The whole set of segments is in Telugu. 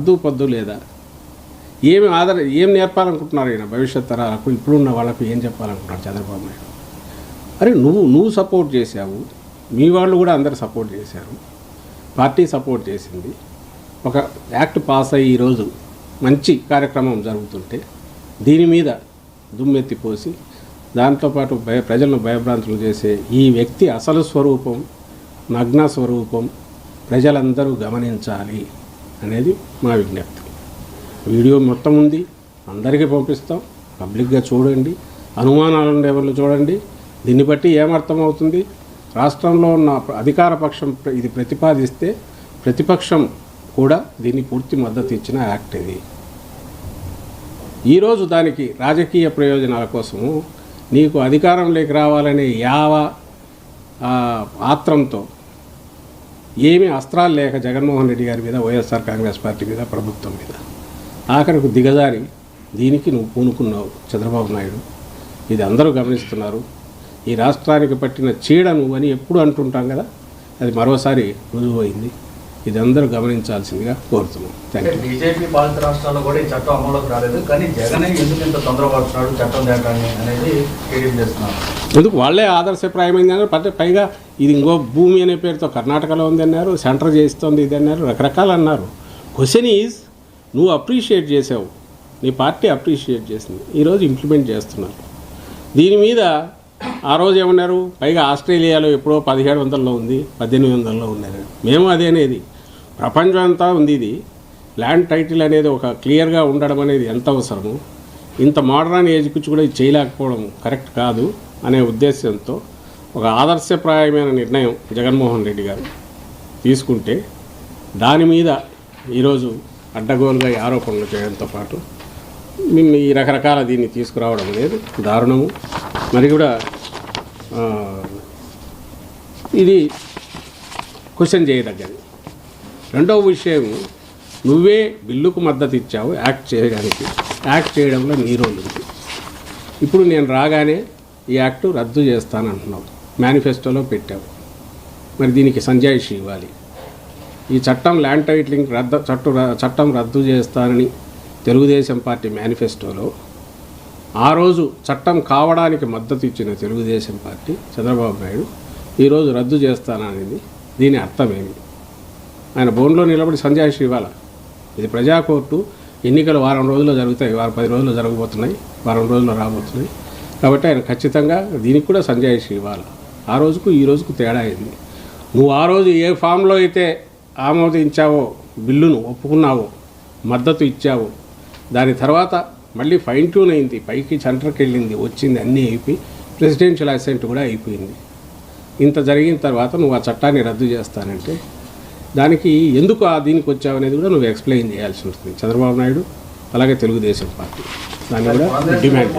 పొద్దు పద్దు లేదా? ఏమి ఆధార ఏం నేర్పాలనుకుంటున్నారు ఈయన భవిష్యత్ తరాలకు? ఇప్పుడున్న వాళ్ళకు ఏం చెప్పాలనుకుంటున్నారు చంద్రబాబు నాయుడు? అరే నువ్వు నువ్వు సపోర్ట్ చేశావు. మీ వాళ్ళు కూడా అందరు సపోర్ట్ చేశారు. పార్టీ సపోర్ట్ చేసింది. ఒక యాక్ట్ పాస్ అయ్యి ఈరోజు మంచి కార్యక్రమం జరుగుతుంటే దీని మీద దుమ్మెత్తిపోసి దాంతోపాటు భయ ప్రజలను భయభ్రాంతులు చేసే ఈ వ్యక్తి అసలు స్వరూపం నగ్న స్వరూపం ప్రజలందరూ గమనించాలి. అనేది మా విజ్ఞప్తి. వీడియో మొత్తం ఉంది. అందరికీ పంపిస్తాం. పబ్లిక్గా చూడండి. అనుమానాలు ఉండే వాళ్ళు చూడండి. దీన్ని బట్టి ఏమర్థమవుతుంది? రాష్ట్రంలో ఉన్న అధికార పక్షం ఇది ప్రతిపాదిస్తే ప్రతిపక్షం కూడా దీన్ని పూర్తి మద్దతు ఇచ్చిన యాక్ట్ ఇది. ఈరోజు దానికి రాజకీయ ప్రయోజనాల కోసము నీకు అధికారంలోకి రావాలనే యావ ఆత్రంతో ఏమీ అస్త్రాలు లేక జగన్మోహన్ రెడ్డి గారి మీద వైఎస్ఆర్ కాంగ్రెస్ పార్టీ మీద ప్రభుత్వం మీద. ఆఖరికి దిగజారి దీనికి నువ్వు పూనుకున్నావు చంద్రబాబు నాయుడు. ఇది అందరూ గమనిస్తున్నారు. ఈ రాష్ట్రానికి పట్టిన చీడ నువ్వు అని ఎప్పుడు అంటుంటాం కదా? అది మరోసారి రుజువైంది. ఇది అందరూ గమనించాల్సిందిగా కోరుతున్నాం. బీజేపీ పాలిత రాష్ట్రాల్లో కూడా ఈ చట్టం అమల్లోకి రాలేదు. కానీ జగనే ఎందుకు ఇంత తొందరపడుతున్నాడు చట్టం తేటాన్ని అనేది చేస్తున్నారు. ఎందుకు? వాళ్ళే ఆదర్శప్రాయమైంది అన్నారు పట్ట- పైగా ఇది ఇంకో భూమి అనే పేరుతో కర్ణాటకలో ఉంది అన్నారు సెంటర్ చేస్తుంది ఇది అన్నారు రకరకాలు అన్నారు. క్వశ్చన్ ఈజ్ నువ్వు అప్రిషియేట్ చేసావు. నీ పార్టీ అప్రిషియేట్ చేసింది. ఈరోజు ఇంప్లిమెంట్ చేస్తున్నారు. దీని మీద ఆ రోజు ఏమన్నారు? పైగా ఆస్ట్రేలియాలో ఎప్పుడో పదిహేడు వందల్లో ఉంది పద్దెనిమిది వందల్లో ఉన్నారు. మేము అదే అనేది. ప్రపంచం అంతా ఉంది ఇది. ల్యాండ్ టైటిల్ అనేది ఒక క్లియర్గా ఉండడం అనేది ఎంత అవసరము? ఇంత మోడర్న్ ఏజ్కి కూడా ఇది చేయలేకపోవడం కరెక్ట్ కాదు అనే ఉద్దేశంతో ఒక ఆదర్శప్రాయమైన నిర్ణయం జగన్మోహన్ రెడ్డి గారు తీసుకుంటే దాని మీద ఈరోజు అడ్డగోలుగా ఈ ఆరోపణలు చేయడంతో పాటు మేము ఈ రకరకాల దీన్ని తీసుకురావడం అనేది దారుణము. మరి కూడా ఇది క్వశ్చన్ చేయదగ్గది. రెండవ విషయం నువ్వే బిల్లుకు మద్దతు ఇచ్చావు యాక్ట్ చేయడానికి. యాక్ట్ చేయడంలో నీ రోల్ ఉంది. ఇప్పుడు నేను రాగానే ఈ యాక్ట్ రద్దు చేస్తానంటున్నావు. మేనిఫెస్టోలో పెట్టావు. మరి దీనికి సంజాయిషి ఇవ్వాలి. ఈ చట్టం ల్యాండ్ టైట్లింగ్ రద్దు చట్టు చట్టం రద్దు చేస్తానని తెలుగుదేశం పార్టీ మేనిఫెస్టోలో ఆ రోజు చట్టం కావడానికి మద్దతు ఇచ్చిన తెలుగుదేశం పార్టీ చంద్రబాబు నాయుడు ఈరోజు రద్దు చేస్తాననేది దీని అర్థమేమి? ఆయన బోన్లో నిలబడి సంజాయిషి ఇవ్వాలి? ఇది ప్రజా కోర్టు ఎన్నికలు వారం రోజుల్లో జరుగుతాయి. వారం పది రోజుల్లో జరగబోతున్నాయి. వారం రోజుల్లో రాబోతున్నాయి. కాబట్టి ఆయన ఖచ్చితంగా దీనికి కూడా సంజాయిషి ఇవ్వాలి? ఆ రోజుకు ఈ రోజుకు తేడా అయింది నువ్వు ఆ రోజు ఏ ఫామ్లో అయితే ఆమోదించావో బిల్లును ఒప్పుకున్నావో మద్దతు ఇచ్చావో దాని తర్వాత మళ్ళీ ఫైన్ ట్యూన్ అయింది. పైకి సెంటర్కి వెళ్ళింది వచ్చింది అన్నీ అయిపోయి ప్రెసిడెన్షియల్ అసెంట్ కూడా అయిపోయింది. ఇంత జరిగిన తర్వాత నువ్వు ఆ చట్టాన్ని రద్దు చేస్తానంటే దానికి ఎందుకు ఆ దీనికి వచ్చావు అనేది కూడా నువ్వు ఎక్స్ప్లెయిన్ చేయాల్సి ఉంటుంది. చంద్రబాబు నాయుడు అలాగే తెలుగుదేశం పార్టీ. దాన్ని కూడా డిమాండ్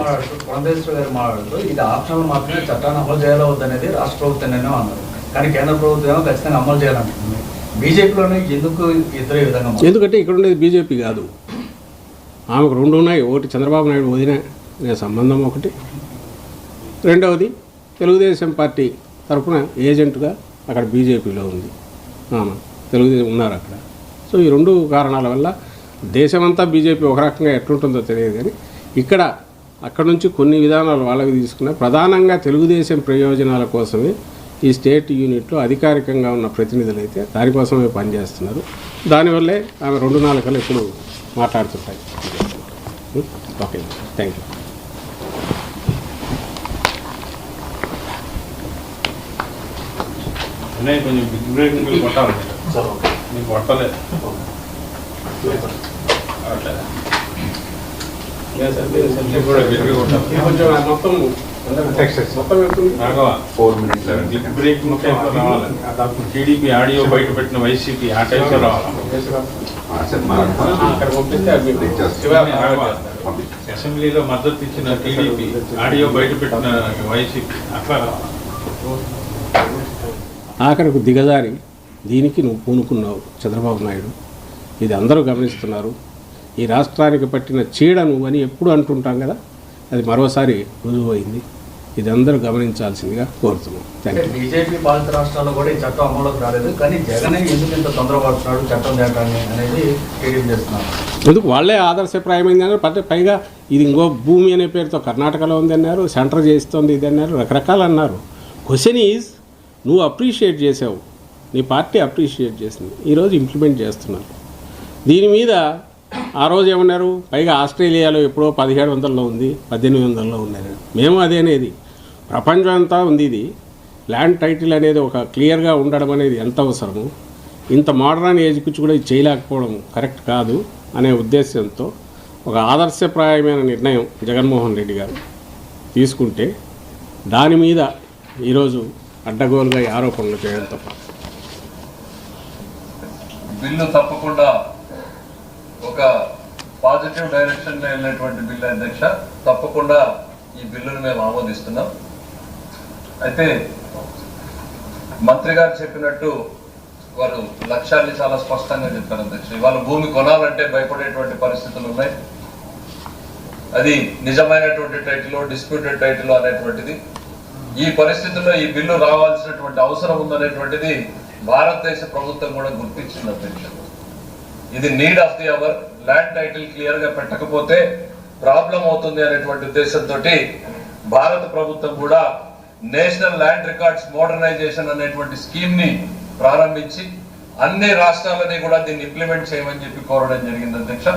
ఇది ఆప్షనల్ మాత్రమే చట్టాన్ని అమలు చేయాలి వద్దనేది రాష్ట్ర ప్రభుత్వం అన్నారు. కానీ కేంద్ర ప్రభుత్వం ఖచ్చితంగా అమలు చేయాలంటుంది బీజేపీలోనే ఎందుకు ఇద్దరు విధంగా? ఎందుకంటే ఇక్కడ ఉండేది బీజేపీ కాదు. ఆమెకు రెండు ఉన్నాయి. ఒకటి చంద్రబాబు నాయుడు వదిన అనే సంబంధం ఒకటి. రెండవది తెలుగుదేశం పార్టీ తరఫున ఏజెంట్గా అక్కడ బీజేపీలో ఉంది. ఆమె తెలుగుదేశం ఉన్నారు అక్కడ. సో ఈ రెండు కారణాల వల్ల దేశమంతా బీజేపీ ఒక రకంగా ఎట్లుంటుందో తెలియదు కానీ ఇక్కడ అక్కడ నుంచి కొన్ని విధానాలు వాళ్ళకి తీసుకున్న ప్రధానంగా తెలుగుదేశం ప్రయోజనాల కోసమే ఈ స్టేట్ యూనిట్లో అధికారికంగా ఉన్న ప్రతినిధులు అయితే దానికోసమే పనిచేస్తున్నారు. దానివల్లే ఆమె రెండు నాలుకలు ఇప్పుడు మాట్లాడుతుంటాయి. ఓకే. థ్యాంక్ యూ అన్నయ్య కొంచెం బిగ్ బ్రేక్ కొట్టాలి. మీరు కొట్టలేదు అట్లా మీరు కూడా బిగ్ కొట్టాలి. కొంచెం మొత్తం four minutes break TDP audio బయట పెట్టిన వైసీపీ ఆ టైప్లో రావాలి. అసెంబ్లీలో మద్దతు ఇచ్చిన టీడీపీ ఆడియో బయట పెట్టిన వైసీపీ అట్లా రావాలి. ఆఖరకు దిగజారి దీనికి నువ్వు పూనుకున్నావు చంద్రబాబు నాయుడు. ఇది అందరూ గమనిస్తున్నారు. ఈ రాష్ట్రానికి పట్టిన చీడ నువ్వు అని ఎప్పుడు అంటుంటాం కదా? అది మరోసారి రుజువైంది. ఇది అందరూ గమనించాల్సిందిగా కోరుతున్నాం. బీజేపీ పాలిత రాష్ట్రాల్లో కూడా ఈ చట్టం అమలులోకి రాలేదు. కానీ జగన్ ఎందుకు ఇంత తొందరపడుతున్నాడు చట్టం తేటాన్ని అనేది చేస్తున్నారు. ఎందుకు? వాళ్ళే ఆదర్శప్రాయమైంది అన్నారు పట్టే పైగా ఇది ఇంకో భూమి అనే పేరుతో కర్ణాటకలో ఉంది అన్నారు సెంటర్ చేస్తుంది ఇది అన్నారు రకరకాలు అన్నారు. క్వశ్చన్ ఈజ్ నువ్వు అప్రిషియేట్ చేసావు. నీ పార్టీ అప్రిషియేట్ చేసింది. ఈరోజు ఇంప్లిమెంట్ చేస్తున్నారు. దీని మీద ఆ రోజు ఏమన్నారు? పైగా ఆస్ట్రేలియాలో ఎప్పుడో పదిహేడు వందల్లో ఉంది పద్దెనిమిది వందల్లో ఉన్నారు. మేము అదేనేది ప్రపంచం అంతా ఉంది ఇది. ల్యాండ్ టైటిల్ అనేది ఒక క్లియర్గా ఉండడం అనేది ఎంత అవసరము? ఇంత మోడర్న్ ఏజ్కి కూడా ఇది చేయలేకపోవడం కరెక్ట్ కాదు అనే ఉద్దేశంతో ఒక ఆదర్శప్రాయమైన నిర్ణయం జగన్మోహన్ రెడ్డి గారు తీసుకుంటే దాని మీద ఈరోజు అడ్డగోలుగా ఈ ఆరోపణలు చేయడం తప్ప. బిల్లు తప్పకుండా ఒక పాజిటివ్ డైరెక్షన్ వెళ్ళినటువంటి బిల్లు అధ్యక్ష తప్పకుండా ఈ బిల్లును మేము ఆమోదిస్తున్నాం. అయితే మంత్రి గారు చెప్పినట్టు వారు లక్ష్యాన్ని చాలా స్పష్టంగా చెప్పారు అధ్యక్ష. ఇవాళ భూమి కొనాలంటే భయపడేటువంటి పరిస్థితులు ఉన్నాయి. అది నిజమైనటువంటి టైటిల్ డిస్ప్యూటెడ్ టైటిల్ అనేటువంటిది. ఈ పరిస్థితుల్లో ఈ బిల్లు రావాల్సినటువంటి అవసరం ఉందనేటువంటిది భారతదేశ ప్రభుత్వం కూడా గుర్తించింది అధ్యక్షుడు ఇది need of the hour land title క్లియర్గా పెట్టకపోతే ప్రాబ్లం అవుతుంది అనేటువంటి ఉద్దేశంతో భారత ప్రభుత్వం కూడా నేషనల్ ల్యాండ్ రికార్డ్స్ మోడర్నైజేషన్ అనేటువంటి స్కీమ్ని ప్రారంభించి అన్ని రాష్ట్రాలని కూడా దీన్ని ఇంప్లిమెంట్ చేయమని చెప్పి కోరడం జరిగింది అధ్యక్ష.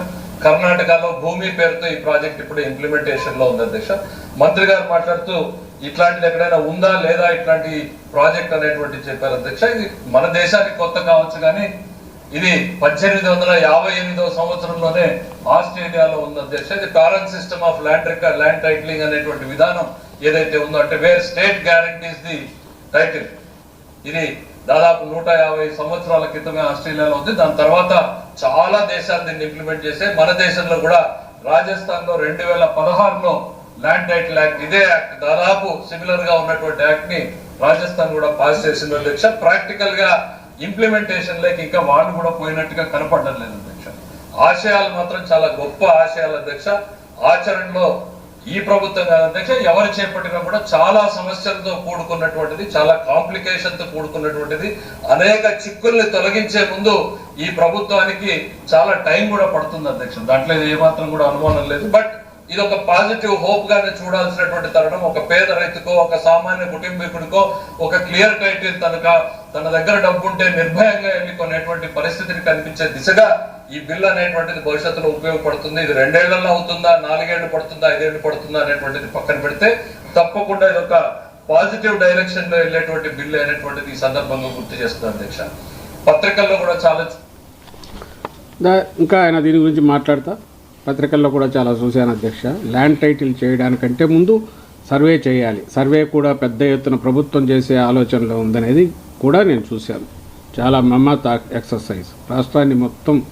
కర్ణాటకలో భూమి పేరుతో ఈ ప్రాజెక్ట్ ఇప్పుడు ఇంప్లిమెంటేషన్లో ఉంది అధ్యక్ష. మంత్రి గారు మాట్లాడుతూ ఇట్లాంటిది ఎక్కడైనా ఉందా లేదా ఇట్లాంటి ప్రాజెక్ట్ అనేటువంటి చెప్పారు అధ్యక్ష. ఇది మన దేశానికి కొత్త కావచ్చు కానీ ఇది పద్దెనిమిది వందల యాభై ఎనిమిదవ సంవత్సరంలోనే ఆస్ట్రేలియాలో ఉన్న అధ్యక్ష ఇది Torrens system of land record land titling అనేటువంటి విధానం ఏదైతే ఉందో అంటే where state guarantees the title. ఇది దాదాపు నూట యాభై సంవత్సరాల క్రితమే ఆస్ట్రేలియాలో ఉంది. దాని తర్వాత చాలా దేశాలు దీన్ని ఇంప్లిమెంట్ చేసే మన దేశంలో కూడా రాజస్థాన్లో రెండు వేల పదహారులో ల్యాండ్ టైటిల్ యాక్ట్ ఇదే యాక్ట్ దాదాపు సిమిలర్గా ఉన్నటువంటి యాక్ట్ని రాజస్థాన్ కూడా పాస్ చేసింది అధ్యక్ష ప్రాక్టికల్గా ఇంప్లిమెంటేషన్ లేక ఇంకా వాళ్ళు కూడా పోయినట్టుగా కనపడడం లేదు అధ్యక్ష. ఆశయాలు మాత్రం చాలా గొప్ప ఆశయాలు అధ్యక్ష. ఆచరణలో ఈ ప్రభుత్వం కాదు అధ్యక్ష ఎవరు చేపట్టినా కూడా చాలా సమస్యలతో కూడుకున్నటువంటిది చాలా కాంప్లికేషన్తో కూడుకున్నటువంటిది అనేక చిక్కుల్ని తొలగించే ముందు ఈ ప్రభుత్వానికి చాలా టైం కూడా పడుతుంది అధ్యక్ష. దాంట్లో ఏమాత్రం కూడా అనుమానం లేదు. బట్ ఇది ఒక పాజిటివ్ హోప్ గానే చూడాల్సినటువంటి తరుణం. ఒక పేద రైతుకో ఒక సామాన్య కుటుంబీకుడికో ఒక క్లియర్ టైటిల్ తనక తన దగ్గర డబ్బు ఉంటే నిర్భయంగా వెళ్ళి కొనేటువంటి పరిస్థితిని కనిపించే దిశగా ఈ బిల్ అనేటువంటిది భవిష్యత్తులో ఉపయోగపడుతుంది. ఇది రెండేళ్ళలో అవుతుందా నాలుగేళ్ళు పడుతుందా ఐదేళ్ళు పడుతుందా అనేటువంటిది పక్కన పెడితే తప్పకుండా ఇది ఒక పాజిటివ్ డైరెక్షన్లో వెళ్ళేటువంటి బిల్ అనేటువంటిది ఈ సందర్భంగా గుర్తు చేస్తుంది అధ్యక్ష. పత్రికల్లో కూడా చాలా ఇంకా ఆయన దీని గురించి మాట్లాడతా. పత్రికల్లో కూడా చాలా చూశాను అధ్యక్ష. ల్యాండ్ టైటిల్ చేయడానికంటే ముందు సర్వే చేయాలి. సర్వే కూడా పెద్ద ఎత్తున ప్రభుత్వం చేసే ఆలోచనలో ఉందనేది కూడా నేను చూశాను. చాలా మమ్మత ఎక్సర్సైజ్. రాష్ట్రాన్ని మొత్తం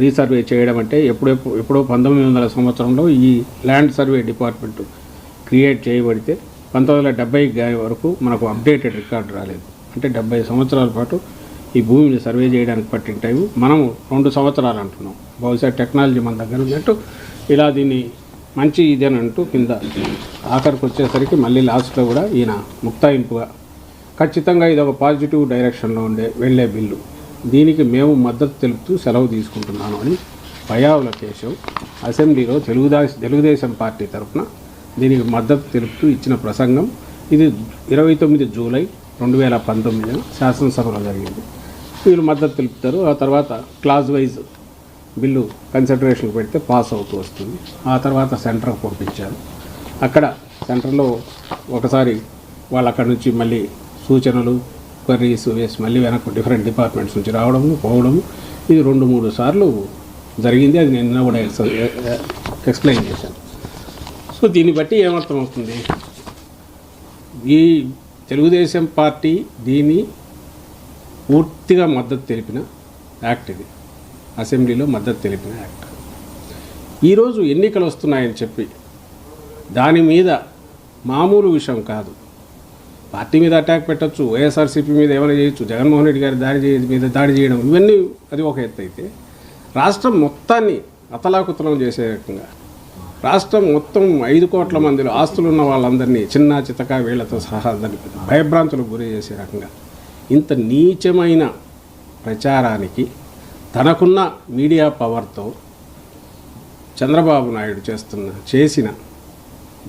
రీసర్వే చేయడం అంటే ఎప్పుడెప్పుడు ఎప్పుడో పంతొమ్మిది వందల సంవత్సరంలో ఈ ల్యాండ్ సర్వే డిపార్ట్మెంట్ క్రియేట్ చేయబడితే పంతొమ్మిది వందల డెబ్బై వరకు మనకు అప్డేటెడ్ రికార్డు రాలేదు. అంటే డెబ్బై సంవత్సరాల పాటు ఈ భూమిని సర్వే చేయడానికి పట్టిన టైం మనము రెండు సంవత్సరాలు అంటున్నాం. బహుశా టెక్నాలజీ మన దగ్గర ఉన్నట్టు ఇలా దీన్ని మంచి ఇది అని అంటూ కింద ఆఖరికి వచ్చేసరికి మళ్ళీ లాస్ట్లో కూడా ఈయన ముక్తాయింపుగా ఖచ్చితంగా ఇది ఒక పాజిటివ్ డైరెక్షన్లో ఉండే వెళ్ళే బిల్లు. దీనికి మేము మద్దతు తెలుపుతూ సెలవు తీసుకుంటున్నాను అని పయావుల కేశవ్ అసెంబ్లీలో తెలుగుదేశం తెలుగుదేశం పార్టీ తరఫున దీనికి మద్దతు తెలుపుతూ ఇచ్చిన ప్రసంగం. ఇది ఇరవై తొమ్మిది జూలై రెండు వేల పంతొమ్మిదిన శాసనసభలో జరిగింది. వీళ్ళు మద్దతు తెలుపుతారు. ఆ తర్వాత క్లాజ్ వైజ్ బిల్లు కన్సిడరేషన్కి పెడితే పాస్ అవుతూ వస్తుంది. ఆ తర్వాత సెంటర్కి పంపించారు. అక్కడ సెంటర్లో ఒకసారి వాళ్ళు అక్కడ నుంచి మళ్ళీ సూచనలు క్వరీస్ వేసి మళ్ళీ వెనక్కు డిఫరెంట్ డిపార్ట్మెంట్స్ నుంచి రావడము పోవడము. ఇది రెండు మూడు సార్లు జరిగింది. అది నేను నిన్న కూడా ఎక్స్ప్లెయిన్ చేశాను. సో దీన్ని బట్టి ఏమర్థమవుతుంది? ఈ తెలుగుదేశం పార్టీ దీన్ని పూర్తిగా మద్దతు తెలిపిన యాక్ట్ ఇది. అసెంబ్లీలో మద్దతు తెలిపిన యాక్ట్. ఈరోజు ఎన్నికలు వస్తున్నాయని చెప్పి దాని మీద మామూలు విషయం కాదు. పార్టీ మీద అటాక్ పెట్టచ్చు వైఎస్ఆర్సీపీ మీద ఏమైనా చేయొచ్చు జగన్మోహన్ రెడ్డి గారి దాడి చేయ మీద దాడి చేయడం ఇవన్నీ అది ఒక ఎత్తు అయితే రాష్ట్రం మొత్తాన్ని అతలాకుతలం చేసే రకంగా రాష్ట్రం మొత్తం ఐదు కోట్ల మందిలో ఆస్తులు ఉన్న వాళ్ళందరినీ చిన్న చితక వీళ్ళతో సహా అందరినీ భయభ్రాంతులకు గురి చేసే రకంగా ఇంత నీచమైన ప్రచారానికి తనకున్న మీడియా పవర్తో చంద్రబాబు నాయుడు చేస్తున్న చేసిన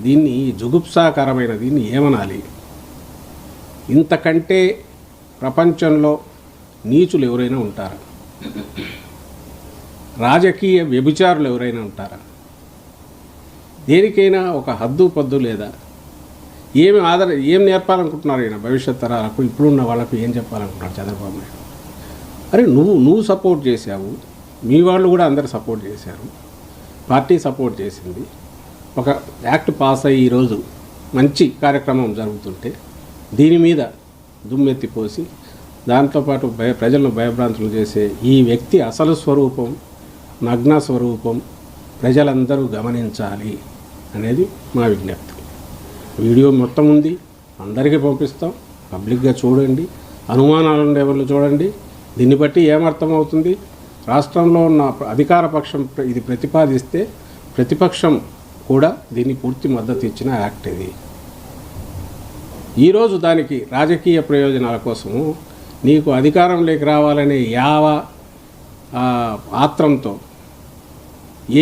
దీన్ని జుగుప్సాకరమైన దీన్ని ఏమనాలి? ఇంతకంటే ప్రపంచంలో నీచులు ఎవరైనా ఉంటారా? రాజకీయ వ్యభిచారులు ఎవరైనా ఉంటారా? దేనికైనా ఒక హద్దు పద్దు లేదా? ఏమి ఆదర ఏం నేర్పాలనుకుంటున్నారు ఈయన భవిష్యత్ తరాలకు? ఇప్పుడున్న వాళ్ళకు ఏం చెప్పాలనుకుంటున్నారు చంద్రబాబు నాయుడు అరే నువ్వు నువ్వు సపోర్ట్ చేశావు. మీ వాళ్ళు కూడా అందరు సపోర్ట్ చేశారు. పార్టీ సపోర్ట్ చేసింది. ఒక యాక్ట్ పాస్ అయ్యి ఈరోజు మంచి కార్యక్రమం జరుగుతుంటే దీని మీద దుమ్మెత్తిపోసి దాంతోపాటు భయ ప్రజలను భయభ్రాంతులు చేసే ఈ వ్యక్తి అసలు స్వరూపం నగ్న స్వరూపం ప్రజలందరూ గమనించాలి అనేది మా విజ్ఞప్తి. వీడియో మొత్తం ఉంది. అందరికీ పంపిస్తాం. పబ్లిక్గా చూడండి. అనుమానాలు ఉండే వాళ్ళు చూడండి. దీన్ని బట్టి ఏమర్థమవుతుంది రాష్ట్రంలో ఉన్న అధికార పక్షం ఇది ప్రతిపాదిస్తే ప్రతిపక్షం కూడా దీన్ని పూర్తి మద్దతు ఇచ్చిన యాక్ట్ ఇది. ఈరోజు దానికి రాజకీయ ప్రయోజనాల కోసము నీకు అధికారంలోకి రావాలనే యావ ఆత్రంతో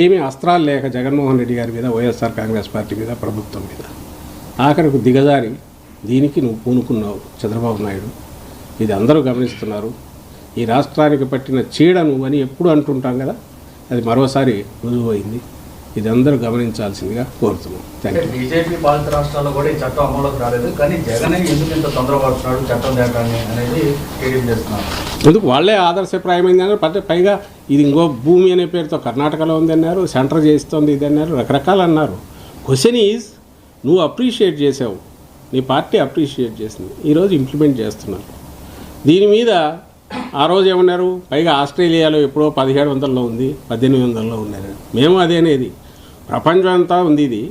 ఏమీ అస్త్రాలు లేక జగన్మోహన్ రెడ్డి గారి మీద వైఎస్ఆర్ కాంగ్రెస్ పార్టీ మీద ప్రభుత్వం మీద. ఆఖరికి దిగజారి దీనికి నువ్వు పూనుకున్నావు చంద్రబాబు నాయుడు. ఇది అందరూ గమనిస్తున్నారు. ఈ రాష్ట్రానికి పట్టిన చీడ నువ్వని ఎప్పుడు అంటుంటాం కదా? అది మరోసారి రుజువైంది ఇది అందరూ గమనించాల్సిందిగా కోరుతున్నాం. థ్యాంక్ బీజేపీ పాలిత రాష్ట్రాల్లో కూడా ఈ చట్టం అమలులోకి రాలేదు. కానీ జగన్ ఎందుకు ఇంత తొందరపడుతున్నాడు చట్టం తేటాన్ని అనేది టీడీపీ చేస్తున్నారు. ఎందుకు? వాళ్ళే ఆదర్శప్రాయమైంది అన్నారు పైగా ఇది ఇంకో భూమి అనే పేరుతో కర్ణాటకలో ఉంది అన్నారు సెంటర్ చేస్తోంది ఇది అన్నారు రకరకాలు అన్నారు క్వశ్చన్ ఈజ్ నువ్వు అప్రిషియేట్ చేసావు. నీ పార్టీ అప్రిషియేట్ చేసింది. ఈరోజు ఇంప్లిమెంట్ చేస్తున్నారు. దీని మీద ఆ రోజు ఏమన్నారు? పైగా ఆస్ట్రేలియాలో ఎప్పుడో పదిహేడు వందల్లో ఉంది పద్దెనిమిది వందల్లో ఉన్నారు మేము అదే అనేది. ప్రపంచం అంతా ఉంది ఇది.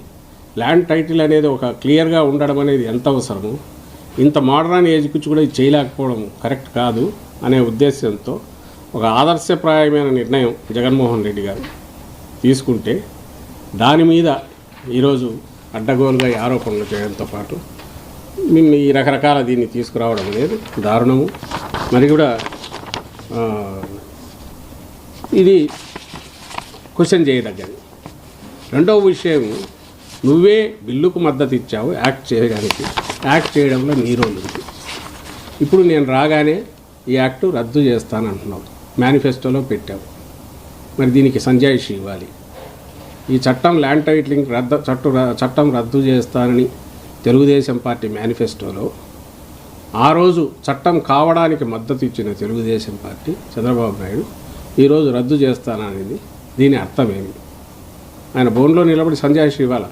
ల్యాండ్ టైటిల్ అనేది ఒక క్లియర్గా ఉండడం అనేది ఎంత అవసరము? ఇంత మోడర్న్ ఏజ్కి కూడా ఇది చేయలేకపోవడం కరెక్ట్ కాదు అనే ఉద్దేశంతో ఒక ఆదర్శప్రాయమైన నిర్ణయం జగన్మోహన్ రెడ్డి గారు తీసుకుంటే దాని మీద ఈరోజు అడ్డగోలుగా ఈ ఆరోపణలు చేయడంతో పాటు మేము ఈ రకరకాల దీన్ని తీసుకురావడం అనేది దారుణము. మరి కూడా ఇది క్వశ్చన్ చేయదగ్గది. రెండవ విషయం నువ్వే బిల్లుకు మద్దతు ఇచ్చావు యాక్ట్ చేయడానికి. యాక్ట్ చేయడంలో నీ రోల్ ఉంది ఇప్పుడు నేను రాగానే ఈ యాక్టు రద్దు చేస్తానంటున్నావు. మేనిఫెస్టోలో పెట్టావు. మరి దీనికి సంజాయిషి ఇవ్వాలి. ఈ చట్టం ల్యాండ్ టైటిలింగ్ రద్దు చట్టు చట్టం రద్దు చేస్తానని తెలుగుదేశం పార్టీ మేనిఫెస్టోలో ఆ రోజు చట్టం కావడానికి మద్దతు ఇచ్చిన తెలుగుదేశం పార్టీ చంద్రబాబు నాయుడు ఈరోజు రద్దు చేస్తాననేది దీని అర్థమేమి ఆయన బోన్లో నిలబడి సంజాయిషి ఇవ్వాలి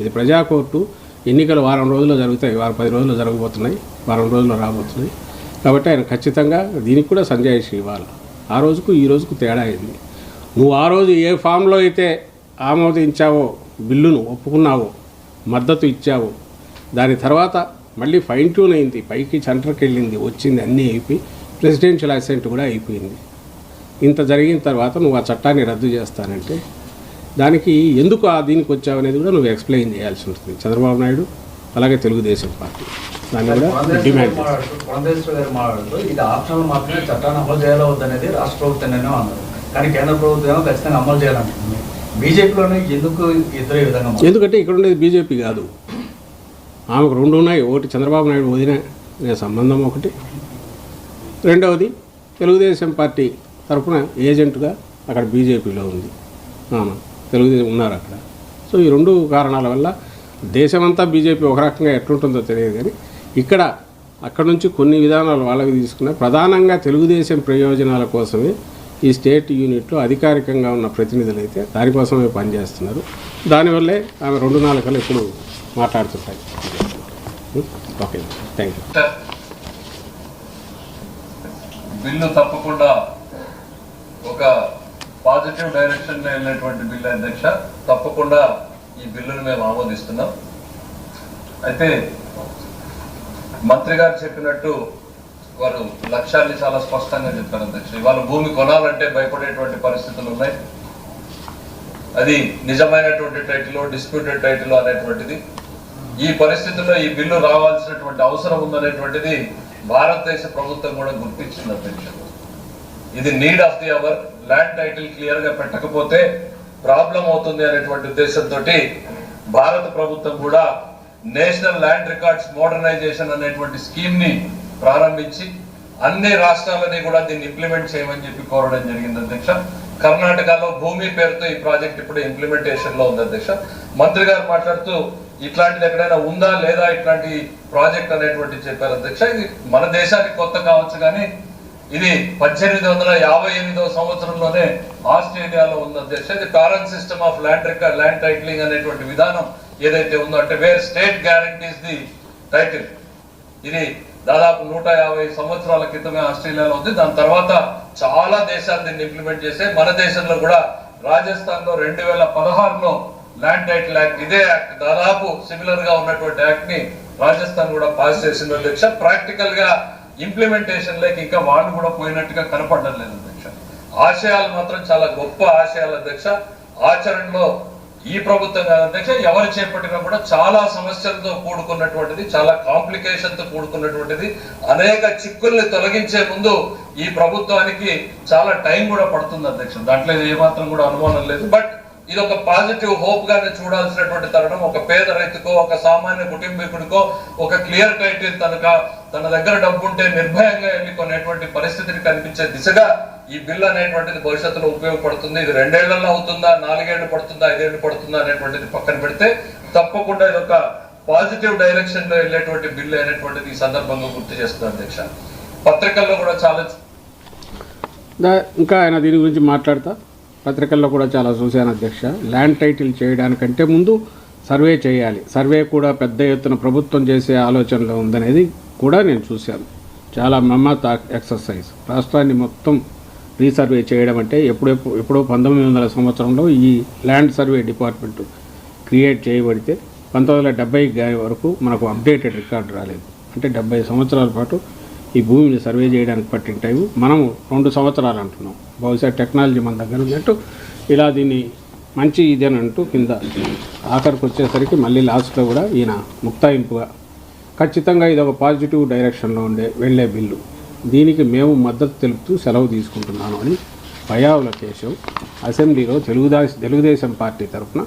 ఇది ప్రజా కోర్టు ఎన్నికలు వారం రోజుల్లో జరుగుతాయి వారం పది రోజుల్లో జరగబోతున్నాయి వారం రోజుల్లో రాబోతున్నాయి. కాబట్టి ఆయన ఖచ్చితంగా దీనికి కూడా సంజాయిషి ఇవ్వాలి ఆ రోజుకు ఈ రోజుకు తేడా అయింది నువ్వు ఆ రోజు ఏ ఫామ్లో అయితే ఆమోదించావో బిల్లును ఒప్పుకున్నావో మద్దతు ఇచ్చావో దాని తర్వాత మళ్ళీ ఫైన్ ట్యూన్ అయింది పైకి సెంటర్కి వెళ్ళింది వచ్చింది అన్నీ అయిపోయి ప్రెసిడెన్షియల్ అసెంట్ కూడా అయిపోయింది. ఇంత జరిగిన తర్వాత నువ్వు ఆ చట్టాన్ని రద్దు చేస్తానంటే దానికి ఎందుకు ఆ దీనికి వచ్చావు అనేది కూడా నువ్వు ఎక్స్ప్లెయిన్ చేయాల్సి ఉంటుంది. చంద్రబాబు నాయుడు అలాగే తెలుగుదేశం పార్టీ. దాన్ని కూడా డిమాండ్ ఇది ఆప్షనల్ మాత్రమే చట్టాన్ని అమలు చేయాలో వద్దనేది రాష్ట్ర ప్రభుత్వం కానీ కేంద్ర ప్రభుత్వం ఏమో ఖచ్చితంగా అమలు చేయాలంటుంది. బీజేపీలోనే ఎందుకు విధంగా ఎందుకంటే ఇక్కడ ఉండేది బీజేపీ కాదు. ఆమెకు రెండు ఉన్నాయి. ఒకటి చంద్రబాబు నాయుడు వదిన సంబంధం ఒకటి. రెండవది తెలుగుదేశం పార్టీ తరఫున ఏజెంట్గా అక్కడ బీజేపీలో ఉంది. ఆమె తెలుగుదేశం ఉన్నారు అక్కడ. సో ఈ రెండు కారణాల వల్ల దేశమంతా బీజేపీ ఒక రకంగా ఎట్లుంటుందో తెలియదు కానీ ఇక్కడ అక్కడ నుంచి కొన్ని విధానాలు వాళ్ళకి తీసుకున్న ప్రధానంగా తెలుగుదేశం ప్రయోజనాల కోసమే ఈ స్టేట్ యూనిట్లో అధికారికంగా ఉన్న ప్రతినిధులు అయితే దానికోసమే పనిచేస్తున్నారు. దానివల్లే ఆమె రెండు నాలుకలు ఇప్పుడు మాట్లాడుతుంటాయి. ఓకే థ్యాంక్ యూ బిల్లు తప్పకుండా ఒక పాజిటివ్ డైరెక్షన్ వెళ్ళినటువంటి బిల్లు అధ్యక్ష తప్పకుండా ఈ బిల్లును మేము ఆమోదిస్తున్నాం. అయితే మంత్రి గారు చెప్పినట్టు వారు లక్ష్యాన్ని చాలా స్పష్టంగా చెప్పారు అధ్యక్ష. ఇవాళ భూమి కొనాలంటే భయపడేటువంటి పరిస్థితులు ఉన్నాయి. అది నిజమైనటువంటి టైటిల్ డిస్ప్యూటెడ్ టైటిల్ అనేటువంటిది. ఈ పరిస్థితుల్లో ఈ బిల్లు రావాల్సినటువంటి అవసరం ఉందనేటువంటిది భారతదేశ ప్రభుత్వం కూడా గుర్తించింది అధ్యక్ష. ఇది need of the hour land title క్లియర్గా పెట్టకపోతే ప్రాబ్లం అవుతుంది అనేటువంటి ఉద్దేశంతో భారత ప్రభుత్వం కూడా నేషనల్ ల్యాండ్ రికార్డ్స్ మోడర్నైజేషన్ అనేటువంటి స్కీమ్ని ప్రారంభించి అన్ని రాష్ట్రాలని కూడా దీన్ని ఇంప్లిమెంట్ చేయమని చెప్పి కోరడం జరిగింది అధ్యక్ష. కర్ణాటకలో భూమి పేరుతో ఈ ప్రాజెక్ట్ ఇప్పుడు ఇంప్లిమెంటేషన్లో ఉంది అధ్యక్ష. మంత్రి గారు మాట్లాడుతూ ఇట్లాంటిది ఎక్కడైనా ఉందా లేదా ఇట్లాంటి ప్రాజెక్ట్ అనేటువంటి చెప్పారు అధ్యక్ష. ఇది మన దేశానికి కొత్త కావచ్చు కానీ ఇది పద్దెనిమిది వందల యాభై ఎనిమిదవ సంవత్సరంలోనే ఆస్ట్రేలియాలో ఉంది అధ్యక్ష. ఇది Torrens system of land record land titling అనేటువంటి విధానం ఏదైతే ఉందో అంటే where state guarantees the title ఇది దాదాపు నూట యాభై సంవత్సరాల క్రితమే ఆస్ట్రేలియాలో ఉంది. దాని తర్వాత చాలా దేశాలు దీన్ని ఇంప్లిమెంట్ చేస్తే మన దేశంలో కూడా రాజస్థాన్లో రెండు వేల పదహారులో ల్యాండ్ టైటిల్ యాక్ట్ ఇదే యాక్ట్ దాదాపు సిమిలర్గా ఉన్నటువంటి యాక్ట్ని రాజస్థాన్ కూడా పాస్ చేసింది అధ్యక్ష. ప్రాక్టికల్గా ఇంప్లిమెంటేషన్ లేక ఇంకా వాళ్ళు కూడా పోయినట్టుగా కనపడడం లేదు అధ్యక్ష. ఆశయాలు మాత్రం చాలా గొప్ప ఆశయాలు అధ్యక్ష. ఆచరణలో ఈ ప్రభుత్వం కాదు అధ్యక్ష ఎవరు చేపట్టినా కూడా చాలా సమస్యలతో కూడుకున్నటువంటిది చాలా కాంప్లికేషన్తో కూడుకున్నటువంటిది అనేక చిక్కుల్ని తొలగించే ముందు ఈ ప్రభుత్వానికి చాలా టైం కూడా పడుతుంది అధ్యక్ష. దాంట్లో ఏమాత్రం కూడా అనుమానం లేదు. బట్ ఇది ఒక పాజిటివ్ హోప్ గానే చూడాల్సినటువంటి తరుణం. ఒక పేద రైతుకో ఒక సామాన్య కుటుంబీకుడికో ఒక క్లియర్ టైటిల్ తనక తన దగ్గర డబ్బు ఉంటే నిర్భయంగా వెళ్ళి కొనేటువంటి పరిస్థితిని కనిపించే దిశగా ఈ బిల్ అనేటువంటిది భవిష్యత్తులో ఉపయోగపడుతుంది. ఇది రెండేళ్ళలో అవుతుందా నాలుగేళ్ళు పడుతుందా ఐదేళ్ళు పడుతుందా అనేటువంటిది పక్కన పెడితే తప్పకుండా ఇది ఒక పాజిటివ్ డైరెక్షన్లో వెళ్ళేటువంటి బిల్ అనేటువంటిది ఈ సందర్భంగా గుర్తు చేస్తుంది అధ్యక్ష. పత్రికల్లో కూడా చాలా ఇంకా ఆయన దీని గురించి మాట్లాడతా. పత్రికల్లో కూడా చాలా చూశాను అధ్యక్ష. ల్యాండ్ టైటిల్ చేయడానికంటే ముందు సర్వే చేయాలి. సర్వే కూడా పెద్ద ఎత్తున ప్రభుత్వం చేసే ఆలోచనలో ఉందనేది కూడా నేను చూశాను. చాలా మమ్మత ఎక్సర్సైజ్. రాష్ట్రాన్ని మొత్తం రీసర్వే చేయడం అంటే ఎప్పుడెప్పుడు ఎప్పుడో పంతొమ్మిది వందల సంవత్సరంలో ఈ ల్యాండ్ సర్వే డిపార్ట్మెంట్ క్రియేట్ చేయబడితే పంతొమ్మిది వందల డెబ్బై వరకు మనకు అప్డేటెడ్ రికార్డు రాలేదు. అంటే డెబ్బై సంవత్సరాల పాటు ఈ భూమిని సర్వే చేయడానికి పట్టిన టైం మనం రెండు సంవత్సరాలు అంటున్నాం. బహుశా టెక్నాలజీ మన దగ్గర ఉన్నట్టు ఇలా దీన్ని మంచి ఇదేని అంటూ కింద ఆఖరికి వచ్చేసరికి మళ్ళీ లాస్ట్లో కూడా ఈయన ముక్తాయింపుగా ఖచ్చితంగా ఇది ఒక పాజిటివ్ డైరెక్షన్లో ఉండే వెళ్ళే బిల్లు. దీనికి మేము మద్దతు తెలుపుతూ సెలవు తీసుకుంటున్నాను అని పయావుల కేశవ్ అసెంబ్లీలో తెలుగుదేశం తెలుగుదేశం పార్టీ తరఫున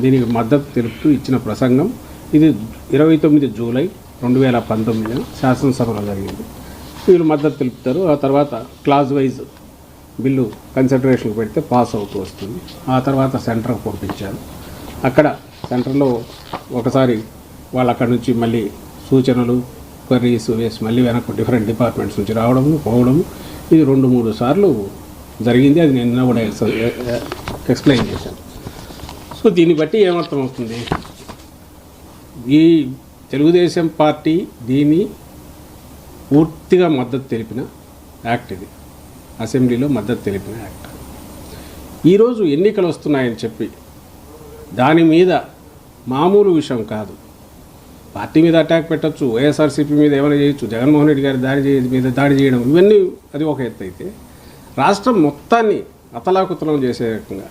దీనికి మద్దతు తెలుపుతూ ఇచ్చిన ప్రసంగం. ఇది ఇరవై తొమ్మిది జూలై రెండు వేల పంతొమ్మిదిన శాసనసభలో జరిగింది. వీళ్ళు మద్దతు తెలుపుతారు. ఆ తర్వాత క్లాజ్ వైజ్ బిల్లు కన్సిడరేషన్కి పెడితే పాస్ అవుతూ వస్తుంది. ఆ తర్వాత సెంటర్కి పంపించారు. అక్కడ సెంటర్లో ఒకసారి వాళ్ళు అక్కడ నుంచి మళ్ళీ సూచనలు క్వరీస్ వేసి మళ్ళీ వెనక్కు డిఫరెంట్ డిపార్ట్మెంట్స్ నుంచి రావడము పోవడము. ఇది రెండు మూడు సార్లు జరిగింది. అది నేను నిన్న కూడా ఎక్స్ప్లెయిన్ చేశాను. సో దీన్ని బట్టి ఏమర్థమవుతుంది? ఈ తెలుగుదేశం పార్టీ దీన్ని పూర్తిగా మద్దతు తెలిపిన యాక్ట్ ఇది. అసెంబ్లీలో మద్దతు తెలిపిన యాక్ట్. ఈరోజు ఎన్నికలు వస్తున్నాయని చెప్పి దాని మీద మామూలు విషయం కాదు. పార్టీ మీద అటాక్ పెట్టచ్చు వైఎస్ఆర్సీపీ మీద ఏమైనా చేయొచ్చు జగన్మోహన్ రెడ్డి గారి దాడి చేయ మీద దాడి చేయడం ఇవన్నీ అది ఒక ఎత్తు అయితే రాష్ట్రం మొత్తాన్ని అతలాకుతలం చేసే రకంగా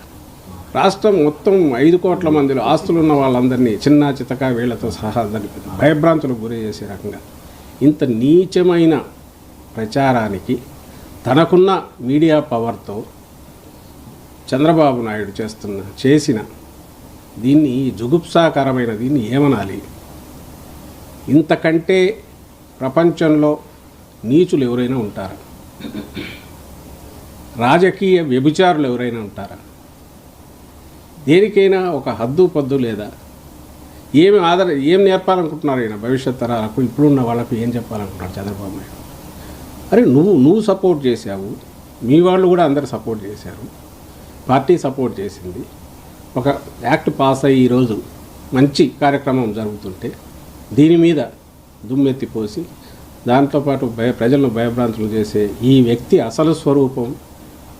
రాష్ట్రం మొత్తం ఐదు కోట్ల మందిలో ఆస్తులు ఉన్న వాళ్ళందరినీ చిన్న చితక వీళ్ళతో సహా అందరినీ భయభ్రాంతులకు గురి చేసే రకంగా ఇంత నీచమైన ప్రచారానికి తనకున్న మీడియా పవర్తో చంద్రబాబు నాయుడు చేస్తున్న చేసిన దీన్ని జుగుప్సాకరమైన దీన్ని ఏమనాలి? ఇంతకంటే ప్రపంచంలో నీచులు ఎవరైనా ఉంటారా? రాజకీయ వ్యభిచారులు ఎవరైనా ఉంటారా? దేనికైనా ఒక హద్దు పద్దు లేదా? ఏమి ఆదర ఏం నేర్పాలనుకుంటున్నారు ఈయన భవిష్యత్ తరాలకు? ఇప్పుడున్న వాళ్ళకు ఏం చెప్పాలనుకుంటున్నారు చంద్రబాబు నాయుడు అరే నువ్వు నువ్వు సపోర్ట్ చేశావు. మీ వాళ్ళు కూడా అందరు సపోర్ట్ చేశారు. పార్టీ సపోర్ట్ చేసింది. ఒక యాక్ట్ పాస్ అయ్యి ఈరోజు మంచి కార్యక్రమం జరుగుతుంటే దీని మీద దుమ్మెత్తిపోసి దాంతోపాటు భయ ప్రజలను భయభ్రాంతులు చేసే ఈ వ్యక్తి అసలు స్వరూపం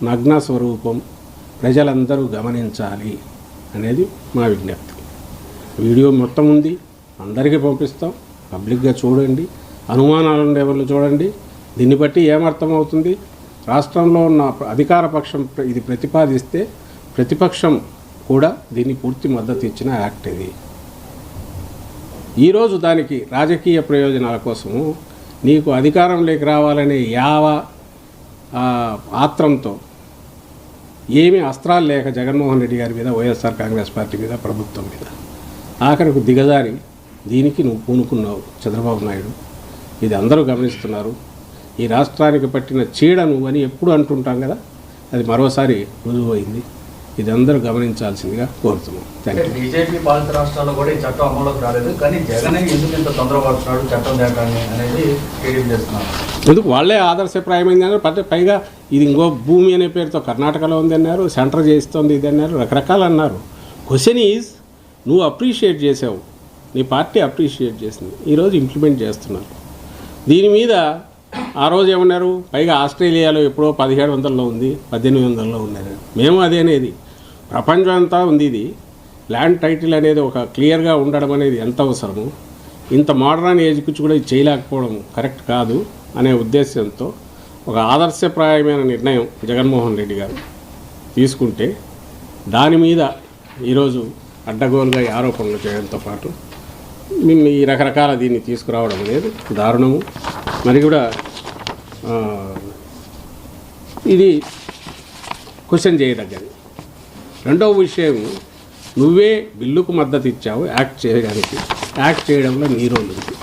నగ్న స్వరూపం ప్రజలందరూ గమనించాలి అనేది మా విజ్ఞప్తి. వీడియో మొత్తం ఉంది. అందరికీ పంపిస్తాం. పబ్లిక్గా చూడండి. అనుమానాలు ఉండే వాళ్ళు చూడండి. దీన్ని బట్టి ఏమర్థమవుతుంది? రాష్ట్రంలో ఉన్న అధికార పక్షం ఇది ప్రతిపాదిస్తే ప్రతిపక్షం కూడా దీన్ని పూర్తి మద్దతు ఇచ్చిన యాక్ట్ ఇది. ఈరోజు దానికి రాజకీయ ప్రయోజనాల కోసము నీకు అధికారంలోకి రావాలనే యావ ఆత్రంతో ఏమీ అస్త్రాలు లేక జగన్మోహన్ రెడ్డి గారి మీద వైఎస్ఆర్ కాంగ్రెస్ పార్టీ మీద ప్రభుత్వం మీద ఆఖరికి దిగజారి దీనికి నువ్వు పూనుకున్నావు చంద్రబాబు నాయుడు. ఇది అందరూ గమనిస్తున్నారు. ఈ రాష్ట్రానికి పట్టిన చీడ నువ్వని ఎప్పుడు అంటుంటాం కదా? అది మరోసారి రుజువైంది. ఇది అందరూ గమనించాల్సిందిగా కోరుతున్నాం. బీజేపీ పాలిత రాష్ట్రాల్లో కూడా ఈ చట్టం అమలులోకి రాలేదు. కానీ జగన్ ఎందుకు ఇంత తొందరపడుతున్నాడు చట్టం తేటాన్ని అనేది చేస్తున్నారు. ఎందుకు? వాళ్ళే ఆదర్శప్రాయమైంది అన్నారు పట్టే పైగా ఇది ఇంకో భూమి అనే పేరుతో కర్ణాటకలో ఉంది అన్నారు సెంటర్ చేస్తుంది ఇది అన్నారు రకరకాలు అన్నారు. క్వశ్చన్ ఈజ్ నువ్వు అప్రిషియేట్ చేసావు. నీ పార్టీ అప్రిషియేట్ చేసింది. ఈరోజు ఇంప్లిమెంట్ చేస్తున్నారు. దీని మీద ఆ రోజు ఏమన్నారు? పైగా ఆస్ట్రేలియాలో ఎప్పుడో పదిహేడు వందల్లో ఉంది పద్దెనిమిది వందల్లో ఉన్నారు మేము అదే అనేది. ప్రపంచం అంతా ఉంది ఇది. ల్యాండ్ టైటిల్ అనేది ఒక క్లియర్గా ఉండడం అనేది ఎంత అవసరము? ఇంత మోడర్న్ ఏజ్కి కూడా ఇది చేయలేకపోవడం కరెక్ట్ కాదు అనే ఉద్దేశంతో ఒక ఆదర్శప్రాయమైన నిర్ణయం జగన్మోహన్ రెడ్డి గారు తీసుకుంటే దాని మీద ఈరోజు అడ్డగోలుగా ఈ ఆరోపణలు చేయడంతో పాటు మేము ఈ రకరకాల దీన్ని తీసుకురావడం అనేది దారుణము. మరి కూడా ఇది క్వశ్చన్ చేయదగ్గది. రెండవ విషయం నువ్వే బిల్లుకు మద్దతు ఇచ్చావు యాక్ట్ చేయడానికి. యాక్ట్ చేయడంలో నీ రోల్ ఉంది.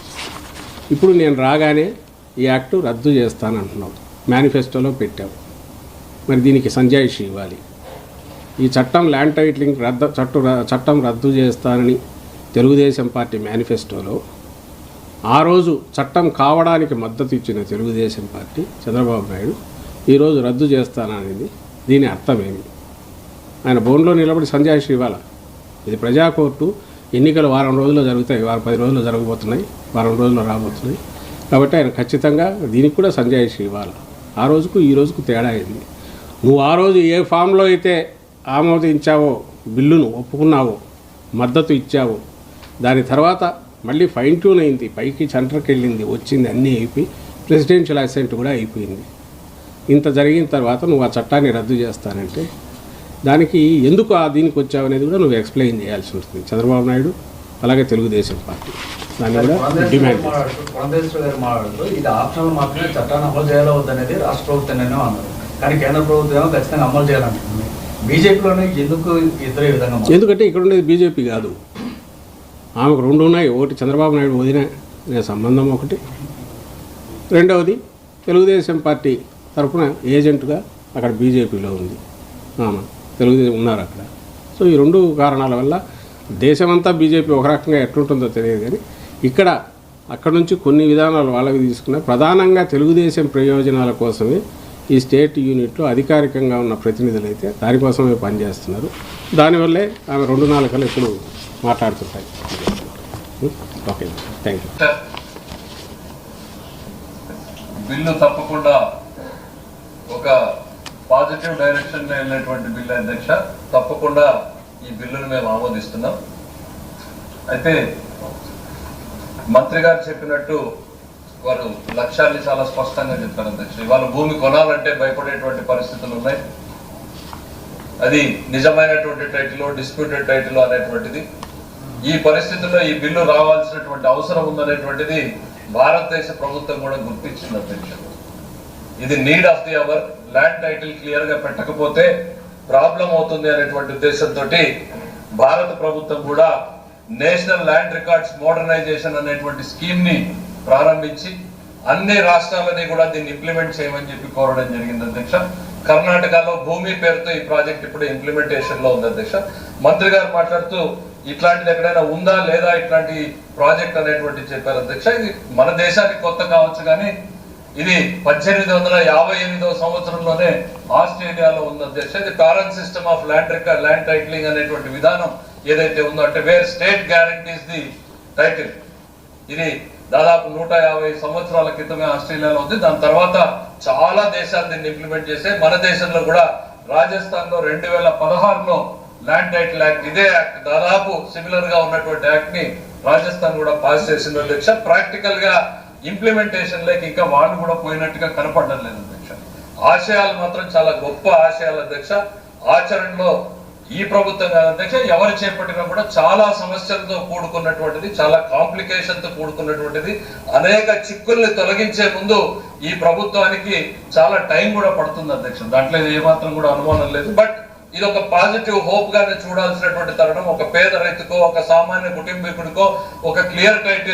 ఇప్పుడు నేను రాగానే ఈ యాక్ట్ రద్దు చేస్తానంటున్నావు. మేనిఫెస్టోలో పెట్టావు. మరి దీనికి సంజాయిషి ఇవ్వాలి. ఈ చట్టం ల్యాండ్ టైట్లింగ్ రద్దు చట్టు చట్టం రద్దు చేస్తానని తెలుగుదేశం పార్టీ మేనిఫెస్టోలో ఆ రోజు చట్టం కావడానికి మద్దతు ఇచ్చిన తెలుగుదేశం పార్టీ చంద్రబాబు నాయుడు ఈరోజు రద్దు చేస్తాననేది దీని అర్థమేమి? ఆయన బోన్లో నిలబడి సంజాయిషి ఇవ్వాలి? ఇది ప్రజా కోర్టు ఎన్నికలు వారం రోజుల్లో జరుగుతాయి. వారం పది రోజుల్లో జరగబోతున్నాయి. వారం రోజుల్లో రాబోతున్నాయి. కాబట్టి ఆయన ఖచ్చితంగా దీనికి కూడా సంజాయిషి ఇవ్వాలి? ఆ రోజుకు ఈ రోజుకు తేడా అయింది నువ్వు ఆ రోజు ఏ ఫామ్లో అయితే ఆమోదించావో బిల్లును ఒప్పుకున్నావో మద్దతు ఇచ్చావో దాని తర్వాత మళ్ళీ ఫైన్ ట్యూన్ అయింది పైకి సెంటర్కి వెళ్ళింది వచ్చింది అన్నీ అయిపోయి ప్రెసిడెన్షియల్ అసెంట్ కూడా అయిపోయింది. ఇంత జరిగిన తర్వాత నువ్వు ఆ చట్టాన్ని రద్దు చేస్తానంటే దానికి ఎందుకు ఆ దీనికి వచ్చావు అనేది కూడా నువ్వు ఎక్స్ప్లెయిన్ చేయాల్సి ఉంటుంది. చంద్రబాబు నాయుడు అలాగే తెలుగుదేశం పార్టీ. దాన్ని కూడా డిమాండ్? ఎందుకంటే ఇక్కడ ఉండేది బీజేపీ కాదు. ఆమెకు రెండు ఉన్నాయి. ఒకటి చంద్రబాబు నాయుడు వదిన సంబంధం ఒకటి. రెండవది తెలుగుదేశం పార్టీ తరఫున ఏజెంట్గా అక్కడ బీజేపీలో ఉంది. ఆమె. తెలుగుదేశం ఉన్నారు అక్కడ. సో ఈ రెండు కారణాల వల్ల దేశమంతా బీజేపీ ఒక రకంగా ఎట్లుంటుందో తెలియదు కానీ ఇక్కడ అక్కడ నుంచి కొన్ని విధానాలు వాళ్ళకి తీసుకున్న ప్రధానంగా తెలుగుదేశం ప్రయోజనాల కోసమే ఈ స్టేట్ యూనిట్లో అధికారికంగా ఉన్న ప్రతినిధులు అయితే దానికోసమే పనిచేస్తున్నారు. దానివల్లే ఆమె రెండు నాలుగలు ఇప్పుడు మాట్లాడుతుంటాయి. ఓకే థ్యాంక్ యూ బిల్లు తప్పకుండా ఒక పాజిటివ్ డైరెక్షన్ వెళ్ళినటువంటి బిల్లు అధ్యక్ష తప్పకుండా ఈ బిల్లును మేము ఆమోదిస్తున్నాం. అయితే మంత్రి గారు చెప్పినట్టు వారు లక్ష్యాన్ని చాలా స్పష్టంగా చెప్పారు అధ్యక్ష. ఇవాళ భూమి కొనాలంటే భయపడేటువంటి పరిస్థితులు ఉన్నాయి. అది నిజమైనటువంటి టైటిల్ డిస్ప్యూటెడ్ టైటిల్ అనేటువంటిది. ఈ పరిస్థితుల్లో ఈ బిల్లు రావాల్సినటువంటి అవసరం ఉందనేటువంటిది భారతదేశ ప్రభుత్వం కూడా గుర్తించింది అధ్యక్ష. ఇది need of the hour. Land title క్లియర్గా పెట్టకపోతే ప్రాబ్లం అవుతుంది అనేటువంటి ఉద్దేశంతో భారత ప్రభుత్వం కూడా నేషనల్ ల్యాండ్ రికార్డ్స్ మోడర్నైజేషన్ అనేటువంటి స్కీమ్ని ప్రారంభించి అన్ని రాష్ట్రాలని కూడా దీన్ని ఇంప్లిమెంట్ చేయమని చెప్పి కోరడం జరిగింది అధ్యక్ష. కర్ణాటకలో భూమి పేరుతో ఈ ప్రాజెక్ట్ ఇప్పుడు ఇంప్లిమెంటేషన్లో ఉంది అధ్యక్ష. మంత్రి గారు మాట్లాడుతూ ఇట్లాంటిది ఎక్కడైనా ఉందా లేదా ఇట్లాంటి ప్రాజెక్ట్ అనేటువంటి చెప్పారు అధ్యక్ష. ఇది మన దేశానికి కొత్త కావచ్చు కానీ ఇది పద్దెనిమిది వందల యాభై ఎనిమిదవ సంవత్సరంలోనే ఆస్ట్రేలియాలో ఉంది అధ్యక్ష ఇది Torrens system of land record land titling అనేటువంటి విధానం ఏదైతే ఉందో అంటే where state guarantees the title ఇది దాదాపు నూట యాభై సంవత్సరాల క్రితమే ఆస్ట్రేలియాలో ఉంది. దాని తర్వాత చాలా దేశాలు దీన్ని ఇంప్లిమెంట్ చేసే మన దేశంలో కూడా రాజస్థాన్లో రెండు వేల పదహారులో ల్యాండ్ టైటిల్ యాక్ట్ ఇదే యాక్ట్ దాదాపు సిమిలర్గా ఉన్నటువంటి యాక్ట్ని రాజస్థాన్ కూడా పాస్ చేసిన లక్ష్యం ప్రాక్టికల్గా ఇంప్లిమెంటేషన్ లేక ఇంకా వాళ్ళు కూడా పోయినట్టుగా కనపడడం లేదు అధ్యక్ష. ఆశయాలు మాత్రం చాలా గొప్ప ఆశయాలు అధ్యక్ష. ఆచరణలో ఈ ప్రభుత్వం కాదు అధ్యక్ష ఎవరు చేపట్టినా కూడా చాలా సమస్యలతో కూడుకున్నటువంటిది చాలా కాంప్లికేషన్తో కూడుకున్నటువంటిది. అనేక చిక్కుల్ని తొలగించే ముందు ఈ ప్రభుత్వానికి చాలా టైం కూడా పడుతుంది అధ్యక్ష. దాంట్లో ఏమాత్రం కూడా అనుమానం లేదు. బట్ ఇది ఒక పాజిటివ్ హోప్ గానే చూడాల్సినటువంటి తరుణం. ఒక పేద రైతుకో ఒక సామాన్య కుటుంబీకుడికో ఒక క్లియర్ క్రైటీరియా